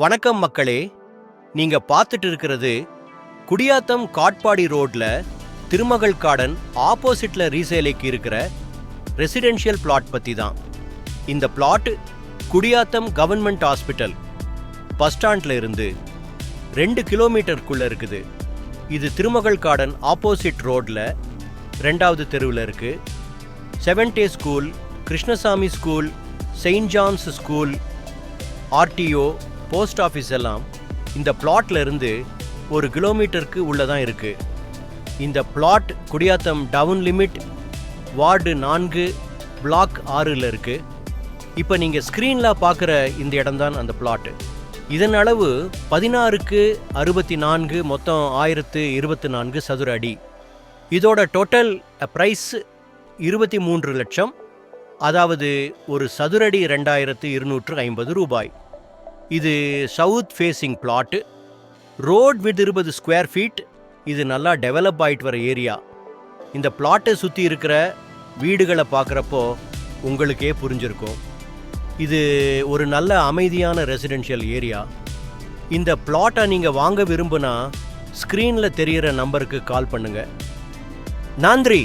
வணக்கம் மக்களே. நீங்க பார்த்துட்டு இருக்கிறது குடியாத்தம் காட்பாடி ரோட்ல திருமகள் கார்டன் ஆப்போசிட்ல ரீசேலைக்கு இருக்கிற ரெசிடென்ஷியல் பிளாட் பத்தி தான் இந்த plot Gudiyatham government hospital bus ஸ்டாண்ட்ல இருந்து ரெண்டு கிலோமீட்டருக்குள்ள இருக்குது. இது திருமகள் கார்டன் ஆப்போசிட் ரோட்ல ரெண்டாவது தெருவில் இருக்கு. Seventh day school Krishnasamy school saint John's school RTO post office எல்லாம் இந்த பிளாட்ல இருந்து ஒரு கிலோமீட்டருக்கு உள்ளதான் இருக்கு. இந்த plot Gudiyatham town limit ward நான்கு பிளாக் ஆறில் இருக்கு. இப்போ நீங்கள் ஸ்க்ரீனில் பார்க்குற இந்த இடம்தான் அந்த பிளாட்டு இதன் அளவு பதினாறுக்கு அறுபத்தி நான்கு மொத்தம் ஆயிரத்து இருபத்தி நான்கு சதுர அடி. இதோட டோட்டல் ப்ரைஸ் இருபத்தி மூன்று லட்சம். அதாவது ஒரு சதுரடி ரெண்டாயிரத்து இருநூற்று ஐம்பது ரூபாய். இது south facing plot road with இருபது ஸ்கொயர் ஃபீட் இது நல்லா டெவலப் ஆகிட்டு வர ஏரியா இந்த பிளாட்டை சுற்றி இருக்கிற வீடுகளை பார்க்குறப்போ உங்களுக்கே புரிஞ்சிருக்கும். இது ஒரு நல்ல அமைதியான ரெசிடென்ஷியல் ஏரியா இந்த பிளாட்டை நீங்கள் வாங்க விரும்புனா ஸ்க்ரீனில் தெரிகிற நம்பருக்கு கால் பண்ணுங்கள் நன்றி!